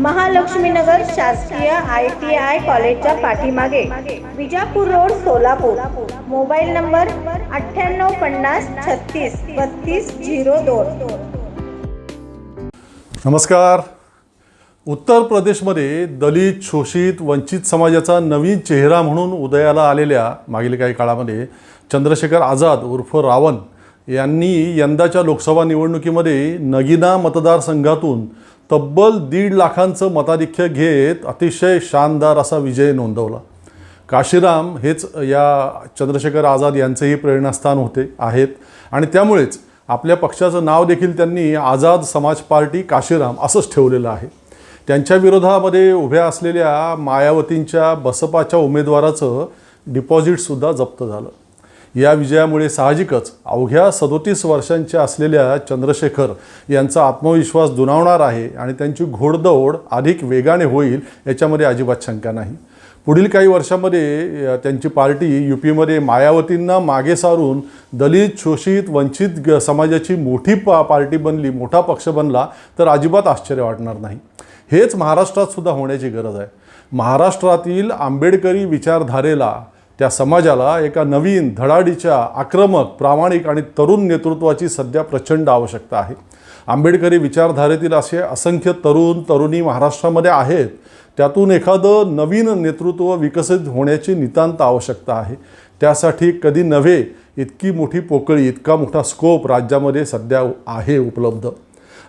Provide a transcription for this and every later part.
महालक्ष्मीनगर शासकीय I T I कॉलेजच्या पाठीमागे Vijapur road Solapur. Mobile number अठ्ठ्याण्णव पन्नास छत्तीस बत्तीस झिरो दोन. नमस्कार. उत्तर प्रदेशमध्ये दलित शोषित वंचित समाजाचा नवीन चेहरा म्हणून उदयाला आलेल्या मागील काही काळामध्ये चंद्रशेखर आझाद उर्फ रावण यांनी यंदाच्या लोकसभा निवडणुकीमध्ये नगिना मतदारसंघातून तब्बल दीड लाखांचं मताधिक्य घेत अतिशय शानदार असा विजय नोंदवला. काशीराम हेच या चंद्रशेखर आझाद यांचेही प्रेरणास्थान होते आहेत. आणि त्यामुळेच आपल्या पक्षाचं नाव देखील त्यांनी आझाद समाज पार्टी काशीराम असंच ठेवलेलं आहे. त्यांच्या विरोधामध्ये उभ्या असलेल्या मायावतींच्या बसपाच्या उमेदवाराचं डिपॉझिटसुद्धा जप्त झालं. या विजयामुळे साहजिकच अवघ्या सदोतीस वर्षांच्या असलेल्या चंद्रशेखर यांचा आत्मविश्वास दुणावणार आहे आणि त्यांची घोडदौड अधिक वेगाने होईल याच्यामध्ये अजिबात शंका नाही. पुढील काही वर्षामध्ये त्यांची पार्टी यू पीमध्ये मायावतींना मागे सारून दलित शोषित वंचित ग समाजाची मोठी पा पार्टी बनली मोठा पक्ष बनला तर अजिबात आश्चर्य वाटणार नाही. हेच महाराष्ट्रात सुद्धा होण्याची गरज आहे. महाराष्ट्रातील आंबेडकरी विचारधारेला त्या समाजाला एका नवीन धडाडीच्या आक्रमक प्रामाणिक आणि तरुण नेतृत्वाची सध्या प्रचंड आवश्यकता आहे. आंबेडकरी विचारधारेतील असे असंख्य तरुण तरुणी महाराष्ट्रामध्ये आहेत. त्यातून एखादं नवीन नेतृत्व विकसित होण्याची नितांत आवश्यकता आहे. त्यासाठी कधी नव्हे इतकी मोठी पोकळी इतका मोठा स्कोप राज्यामध्ये सध्या आहे उपलब्ध.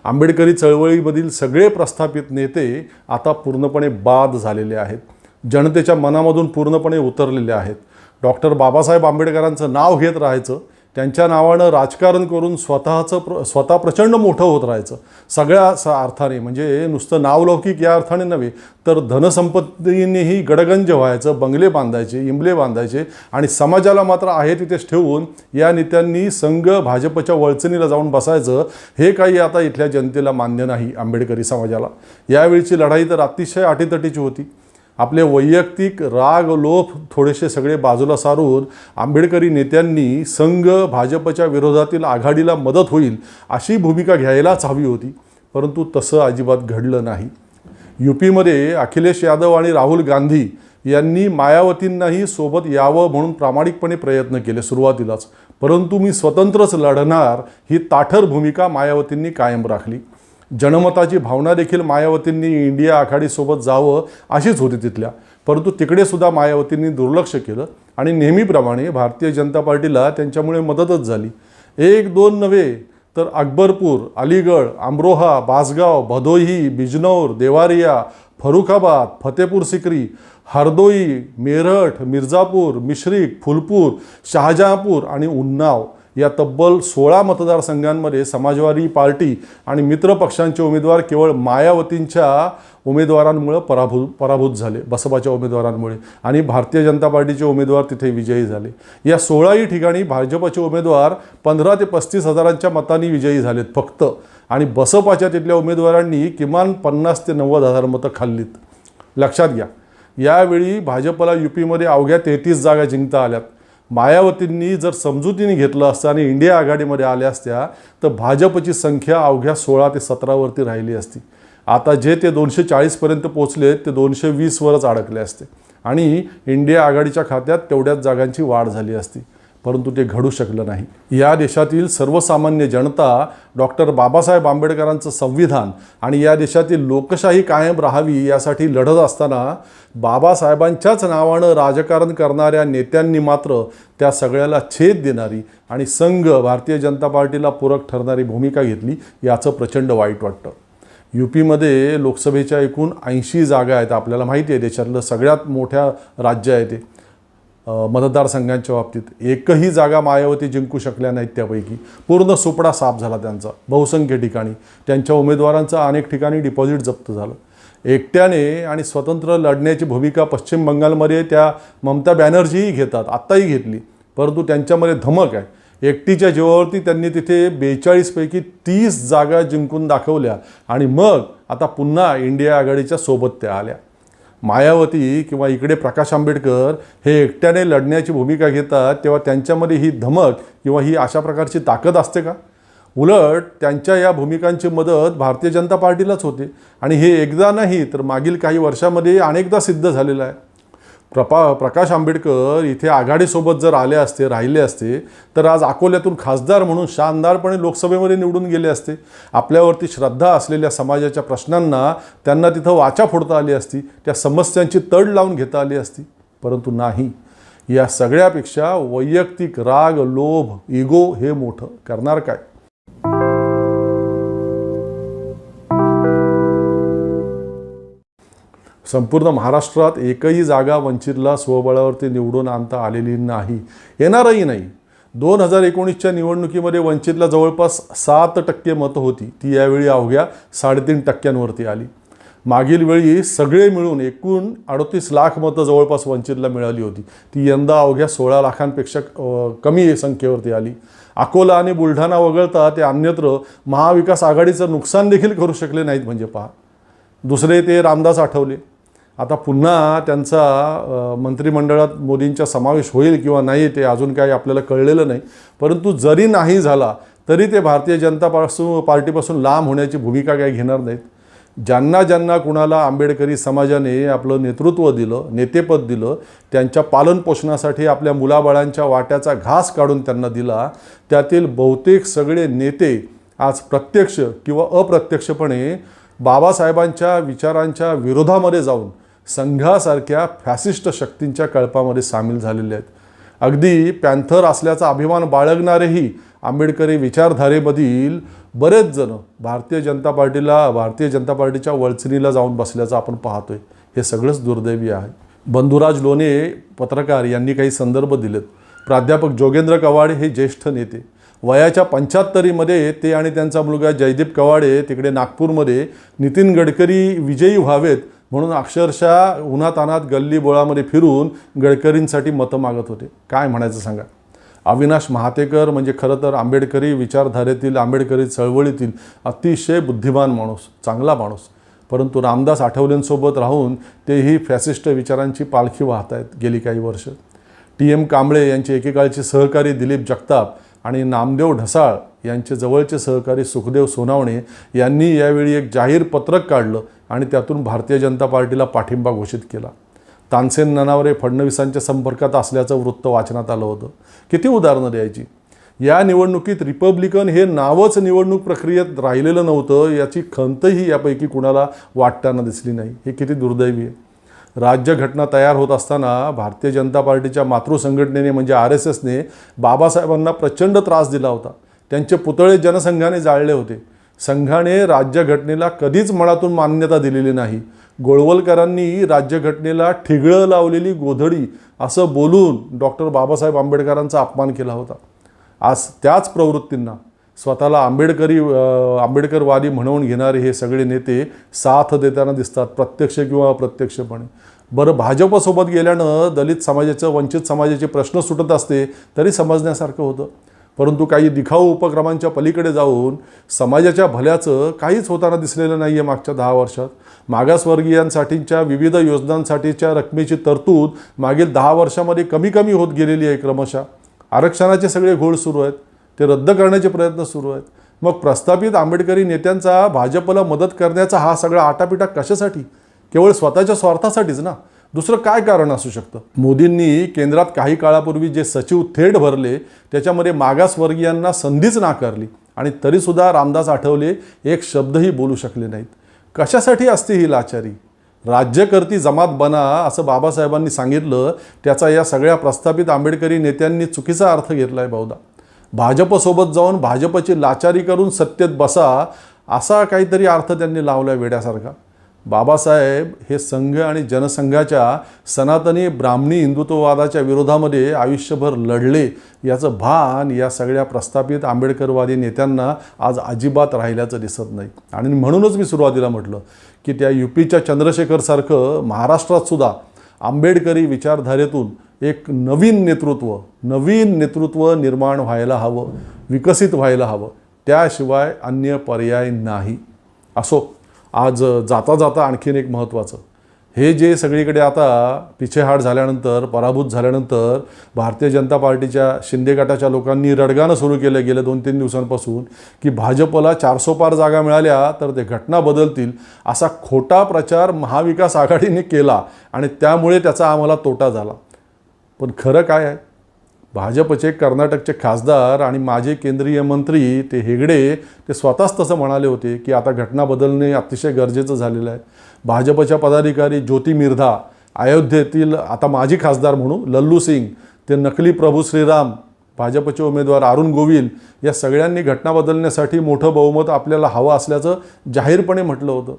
आंबेडकरी चळवळीमधील सगळे प्रस्थापित नेते आता पूर्णपणे बाद झालेले आहेत. जनतेच्या मनामधून पूर्णपणे उतरलेले आहेत. डॉक्टर बाबासाहेब आंबेडकरांचं नाव घेत राहायचं त्यांच्या नावानं राजकारण करून स्वतःचं प्र स्वतः प्रचंड मोठं होत राहायचं. सगळ्या स अर्थाने म्हणजे नुसतं नावलौकिक या अर्थाने नव्हे तर धनसंपत्तीनेही गडगंज व्हायचं बंगले बांधायचे इमले बांधायचे आणि समाजाला मात्र आहे तिथेच ठेवून या नेत्यांनी संघ भाजपच्या वळचणीला जाऊन बसायचं हे काही आता इथल्या जनतेला मान्य नाही आंबेडकरी समाजाला. यावेळीची लढाई तर अतिशय अटीतटीची होती. आपले वैयक्तिक राग लोभ थोडेसे सगळे बाजूला सारून आंबेडकरी नेत्यांनी संघ भाजपच्या विरोधातील आघाडीला मदत होईल अशी भूमिका घ्यायलाच हवी होती. परंतु तसं अजिबात घडलं नाही. यू पीमध्ये अखिलेश यादव आणि राहुल गांधी यांनी मायावतींनाही सोबत यावं म्हणून प्रामाणिकपणे प्रयत्न केले सुरुवातीलाच. परंतु मी स्वतंत्रच लढणार ही ताठर भूमिका मायावतींनी कायम राखली. जनमताची भावना देखील मायावतींनी इंडिया आघाडीसोबत जावं अशीच होती तिथल्या. परंतु तिकडे सुद्धा मायावतींनी दुर्लक्ष केलं आणि नेहमीप्रमाणे भारतीय जनता पार्टीला त्यांच्यामुळे मदतच झाली. एक दोन नव्हे तर अकबरपूर अलीगड अमरोहा बासगाव भदोही बिजनौर देवारिया फरुखाबाद फतेपूर सिक्री हरदोई मेरठ मिर्झापूर मिश्रिक फुलपूर शहाजहापूर आणि उन्नाव या तब्बल सोळा मतदारसंघांमध्ये समाजवादी पार्टी आणि मित्र पक्षांचे उमेदवार केवळ मायावतींच्या उमेदवारांमुळे पराभूत पराभूत झाले बसपाच्या उमेदवारांमुळे. आणि भारतीय जनता पार्टीचे उमेदवार तिथे विजयी झाले. या सोळाही ठिकाणी भाजपचे उमेदवार पंधरा ते पस्तीस हजारांच्या मतांनी विजयी झालेत फक्त. आणि बसपाच्या तिथल्या उमेदवारांनी किमान पन्नास ते नव्वद हजार मतं खाल्लीत. लक्षात घ्या. यावेळी भाजपला यू पीमध्ये अवघ्या तेहतीस जागा जिंकता आल्यात. मायावतींनी जर समजुतीने घेतलं असतं आणि इंडिया आघाडीमध्ये आल्या असत्या तर भाजपची संख्या अवघ्या सोळा ते सतरावरती राहिली असती. आता जे ते दोनशे चाळीसपर्यंत पोचले ते दोनशे वीसवरच अडकले असते. आणि इंडिया आघाडीच्या खात्यात तेवढ्याच जागांची वाढ झाली असती. परंतु ते घडू शकलं नाही. या देशातील सर्वसामान्य जनता डॉक्टर बाबासाहेब आंबेडकरांचं संविधान आणि या देशातील लोकशाही कायम राहावी यासाठी लढत असताना बाबासाहेबांच्याच नावानं राजकारण करणाऱ्या नेत्यांनी मात्र त्या सगळ्याला छेद देणारी आणि संघ भारतीय जनता पार्टीला पूरक ठरणारी भूमिका घेतली याचं प्रचंड वाईट वाटतं. यू पीमध्ये लोकसभेच्या एकूण ऐंशी जागा आहेत आपल्याला माहिती आहे देशातलं सगळ्यात मोठ्या राज्य आहे ते. मतदारसंघांच्या बाबतीत एकही जागा मायावती जिंकू शकल्या नाहीत त्यापैकी. पूर्ण सुपडा साफ झाला त्यांचा. बहुसंख्य ठिकाणी. त्यांच्या उमेदवारांचं अनेक ठिकाणी डिपॉझिट जप्त झालं. एकट्याने आणि स्वतंत्र लढण्याची भूमिका पश्चिम बंगालमध्ये त्या ममता बॅनर्जीही घेतात. आत्ताही घेतली. परंतु त्यांच्यामध्ये धमक आहे. एकटीच्या जीवावरती त्यांनी तिथे बेचाळीसपैकी तीस जागा जिंकून दाखवल्या. आणि मग आता पुन्हा इंडिया आघाडीच्या सोबत त्या आल्या. मायावती किंवा इकडे प्रकाश आंबेडकर हे एकट्याने लढण्याची भूमिका घेतात तेव्हा त्यांच्यामध्ये ही धमक किंवा ही अशा प्रकारची ताकद असते का? उलट त्यांच्या या भूमिकांची मदत भारतीय जनता पार्टीलाच होते. आणि हे एकदा नाही तर मागील काही वर्षामध्ये अनेकदा सिद्ध झालेलं आहे. प्रपा प्रकाश आंबेडकर इथे आघाडीसोबत जर आले असते राहिले असते तर आज अकोल्यातून खासदार म्हणून शानदारपणे लोकसभेमध्ये निवडून गेले असते. आपल्यावरती श्रद्धा असलेल्या समाजाच्या प्रश्नांना त्यांना तिथं वाचा फोडता आली असती त्या समस्यांची तड लावून घेता आली असती. परंतु नाही. या सगळ्यापेक्षा वैयक्तिक राग लोभ इगो हे मोठं. करणार काय? संपूर्ण महाराष्ट्रात एकही जागा वंचितला स्वबळावरती निवडून आणता आलेली नाही. येणारही नाही. दोन हजार एकोणीसच्या निवडणुकीमध्ये वंचितला जवळपास सात टक्के मतं होती. ती यावेळी अवघ्या साडेतीन टक्क्यांवरती आली. मागील वेळी सगळे मिळून एकूण अडतीस लाख मतं जवळपास वंचितला मिळाली होती. ती यंदा अवघ्या सोळा लाखांपेक्षा कमी संख्येवरती आली. अकोला आणि बुलढाणा वगळता ते अन्यत्र महाविकास आघाडीचं नुकसान देखील करू शकले नाहीत म्हणजे पहा. दुसरे ते रामदास आठवले. आता पुन्हा त्यांचा मंत्रिमंडळात मोदींचा समावेश होईल किंवा नाही ते अजून काही आपल्याला कळलेलं नाही. परंतु जरी नाही झाला तरी ते भारतीय जनता पासून पार्टीपासून लांब होण्याची भूमिका काही घेणार नाहीत. ज्यांना ज्यांना कुणाला आंबेडकरी समाजाने आपलं नेतृत्व दिलं नेतेपद दिलं त्यांच्या पालनपोषणासाठी आपल्या मुलाबाळांच्या वाट्याचा घास काढून त्यांना दिला त्यातील बहुतेक सगळे नेते आज प्रत्यक्ष किंवा अप्रत्यक्षपणे बाबासाहेबांच्या विचारांच्या विरोधामध्ये जाऊन संघासारख्या फॅसिस्ट शक्तींच्या कळपामध्ये सामील झालेले आहेत. अगदी पॅन्थर असल्याचा अभिमान बाळगणारेही आंबेडकरी विचारधारेमधील बरेच जण भारतीय जनता पार्टीला भारतीय जनता पार्टीच्या वळचणीला जाऊन बसल्याचं आपण पाहतोय. हे सगळंच दुर्दैवी आहे. बंधुराज लोणे पत्रकार यांनी काही संदर्भ दिलेत. प्राध्यापक जोगेंद्र कवाडे हे ज्येष्ठ नेते. वयाच्या पंच्याहत्तरीमध्ये ते आणि त्यांचा मुलगा जयदीप कवाडे तिकडे नागपूरमध्ये. नितीन गडकरी विजयी व्हावेत. म्हणून अक्षरशः उन्हातानात गल्ली बोळामध्ये फिरून गडकरींसाठी मतं मागत होते. काय म्हणायचं सांगा? अविनाश महातेकर म्हणजे खरं तर आंबेडकरी विचारधारेतील आंबेडकरी चळवळीतील अतिशय बुद्धिमान माणूस चांगला माणूस. परंतु रामदास आठवलेंसोबत राहून तेही फॅसिस्ट विचारांची पालखी वाहत आहेत गेली काही वर्ष. टी एम कांबळे यांचे एकेकाळचे सहकारी दिलीप जगताप आणि नामदेव ढसाळ यांचे जवळचे सहकारी सुखदेव सोनावणे यांनी यावेळी एक जाहीर पत्रक काढलं आणि त्यातून भारतीय जनता पार्टीला पाठिंबा घोषित केला. तानसेन ननावरे फडणवीसांच्या संपर्कात असल्याचं वृत्त वाचनात आलं होतं. किती उदाहरणं द्यायची? या निवडणुकीत रिपब्लिकन हे नावच निवडणूक प्रक्रियेत राहिलेलं नव्हतं याची खंतही यापैकी कुणाला वाटताना दिसली नाही. हे किती दुर्दैवी आहे. राज्यघटना तयार होत असताना भारतीय जनता पार्टीच्या मातृसंघटनेने म्हणजे आर एस एसने बाबासाहेबांना प्रचंड त्रास दिला होता. त्यांचे पुतळे जनसंघाने जाळले होते. संघाने राज्यघटनेला कधीच मनातून मान्यता दिलेली नाही. गोळवलकरांनी राज्यघटनेला ठिगळं लावलेली गोधडी असं बोलून डॉक्टर बाबासाहेब आंबेडकरांचा अपमान केला होता. आज त्याच प्रवृत्तींना स्वतःला आंबेडकरी आंबेडकरवादी म्हणवून घेणारे हे सगळे नेते साथ देताना दिसतात प्रत्यक्ष किंवा अप्रत्यक्षपणे. बरं भाजपसोबत गेल्यानं दलित समाजाचं वंचित समाजाचे प्रश्न सुटत असते तरी समजण्यासारखं होतं. परंतु काही दिखाऊ उपक्रमांच्या पलीकडे जाऊन समाजाच्या भल्याचं काहीच होताना दिसलेलं नाही आहे मागच्या दहा वर्षात. मागासवर्गीयांसाठीच्या विविध योजनांसाठीच्या रकमेची तरतूद मागील दहा वर्षामध्ये कमी कमी होत गेलेली आहे क्रमशः. आरक्षणाचे सगळे घोळ सुरू आहेत. ते रद्द करण्याचे प्रयत्न सुरू आहेत. मग प्रस्थापित आंबेडकरी नेत्यांचा भाजपला मदत करण्याचा हा सगळा आटापिटा कशासाठी? केवळ स्वतःच्या स्वार्थासाठीच ना? दुसरं काय कारण असू शकतं? मोदींनी केंद्रात काही काळापूर्वी जे सचिव थेट भरले त्याच्यामध्ये मागासवर्गीयांना संधीच नाकारली आणि तरीसुद्धा रामदास आठवले एक शब्दही बोलू शकले नाहीत. कशासाठी असते ही लाचारी? राज्यकर्ती जमात बना असं बाबासाहेबांनी सांगितलं. त्याचा या सगळ्या प्रस्थापित आंबेडकरी नेत्यांनी चुकीचा अर्थ घेतला आहे बहुधा. भाजपसोबत जाऊन भाजपची लाचारी करून सत्तेत बसा असा काहीतरी अर्थ त्यांनी लावला वेड्यासारखा. बाबासाहेब हे संघ आणि जनसंघाच्या सनातनी ब्राह्मणी हिंदुत्ववादाच्या विरोधामध्ये आयुष्यभर लढले. याचं भान या सगळ्या प्रस्थापित आंबेडकरवादी नेत्यांना आज अजिबात राहिल्याचं दिसत नाही. आणि म्हणूनच मी सुरुवातीला म्हटलं की त्या यू पीच्या चंद्रशेखरसारखं महाराष्ट्रात सुद्धा आंबेडकरी विचारधारेतून एक नवीन नेतृत्व नवीन नेतृत्व निर्माण व्हायला हवं विकसित व्हायला हवं. त्याशिवाय अन्य पर्याय नाही. असो आज जाता जाता आणखीन एक महत्त्वाचं. हे जे सगळीकडे आता पिछेहाट झाल्यानंतर पराभूत झाल्यानंतर भारतीय जनता पार्टीच्या शिंदे गटाच्या लोकांनी रडगाणं सुरू केलं गेलं दोन तीन दिवसांपासून की भाजपला चारसो पार जागा मिळाल्या तर ते घटना बदलतील असा खोटा प्रचार महाविकास आघाडीने केला आणि त्यामुळे त्याचा आम्हाला तोटा झाला. पण खरं काय आहे? भाजपचे कर्नाटकचे खासदार आणि माजी केंद्रीय मंत्री ते हेगडे ते स्वतःच तसं म्हणाले होते की आता घटना बदलणे अतिशय गरजेचं झालेलं आहे. भाजपच्या पदाधिकारी ज्योती मिर्धा अयोध्येतील आता माजी खासदार म्हणू लल्लू सिंग ते नकली प्रभू श्रीराम भाजपचे उमेदवार अरुण गोविल या सगळ्यांनी घटना बदलण्यासाठी मोठं बहुमत आपल्याला हवं असल्याचं जाहीरपणे म्हटलं होतं.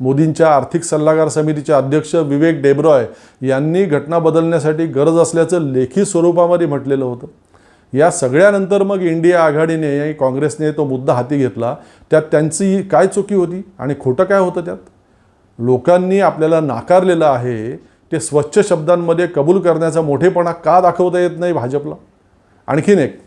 मोदींच्या आर्थिक सल्लागार समितीचे अध्यक्ष विवेक डेब्रॉय यांनी घटना बदलण्यासाठी गरज असल्याचं लेखी स्वरूपामध्ये म्हटलेलं होतं. या सगळ्यानंतर मग इंडिया आघाडीने काँग्रेसने तो मुद्दा हाती घेतला. त्यात त्यांची काय चुकी होती आणि खोटं काय होतं त्यात? लोकांनी आपल्याला नाकारलेलं आहे ते स्वच्छ शब्दांमध्ये कबूल करण्याचा मोठेपणा का दाखवता येत नाही भाजपला? आणखीन एक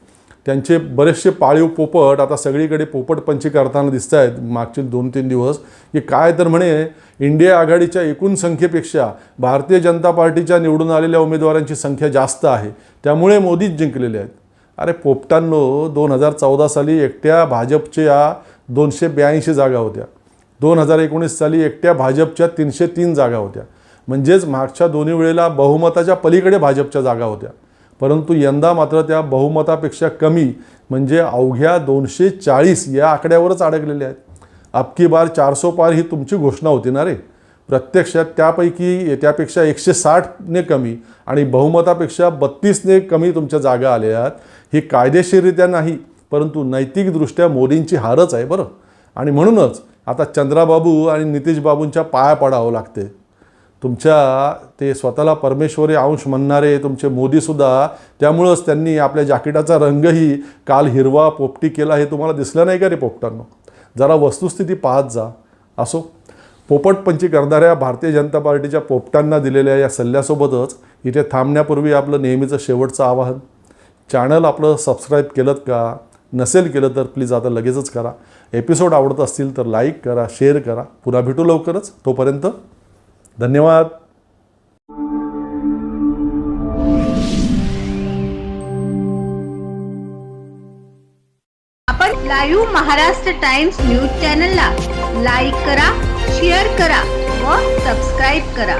त्यांचे बरेचसे पाळीव पोपट आता सगळीकडे पोपटपंची करताना दिसत आहेत मागचे दोन तीन दिवस. की काय तर म्हणे इंडिया आघाडीच्या एकूण संख्येपेक्षा भारतीय जनता पार्टीच्या निवडून आलेल्या उमेदवारांची संख्या जास्त आहे. त्यामुळे मोदीच जिंकलेले आहेत. अरे पोपटांनो दोन हजार चौदा साली एकट्या भाजपच्या दोनशे ब्याऐंशी जागा होत्या. दोन हजार एकोणीस साली एकट्या भाजपच्या तीनशे तीन जागा होत्या. म्हणजेच मागच्या दोन्ही वेळेला बहुमताच्या पलीकडे भाजपच्या जागा होत्या. परंतु यंदा मात्र त्या बहुमतापेक्षा कमी म्हणजे अवघ्या दोनशे चाळीस या आकड्यावरच अडकलेले आहेत. अबकी बार चारसो पार ही तुमची घोषणा होती ना रे? प्रत्यक्षात त्यापैकी त्यापेक्षा एकशे साठने कमी आणि बहुमतापेक्षा बत्तीसने कमी तुमच्या जागा आल्या आहेत. ही कायदेशीररित्या नाही परंतु नैतिकदृष्ट्या मोदींची हारच आहे बरं. आणि म्हणूनच आता चंद्राबाबू आणि नितीश बाबूंच्या पाया पडावं लागते तुमच्या ते स्वतःला परमेश्वरी अंश म्हणणारे तुमचे मोदीसुद्धा त्यामुळंच त्यांनी आपल्या जाकिटाचा रंगही काल हिरवा पोपटी केला हे तुम्हाला दिसलं नाही का रे पोपटांनो? जरा वस्तुस्थिती पाहत जा. असो. पोपटपंची करणाऱ्या भारतीय जनता पार्टीच्या पोपटांना दिलेल्या या सल्ल्यासोबतच इथे थांबण्यापूर्वी आपलं नेहमीचं शेवटचं आवाहन. चॅनल आपलं सबस्क्राईब केलं का? नसेल केलं तर प्लीज आता लगेचच करा. एपिसोड आवडत असतील तर लाईक करा शेअर करा. पुन्हा भेटू लवकरच. तोपर्यंत धन्यवाद. आपण लाईव्ह महाराष्ट्र टाइम्स न्यूज चॅनलला लाईक करा शेअर करा व सबस्क्राईब करा.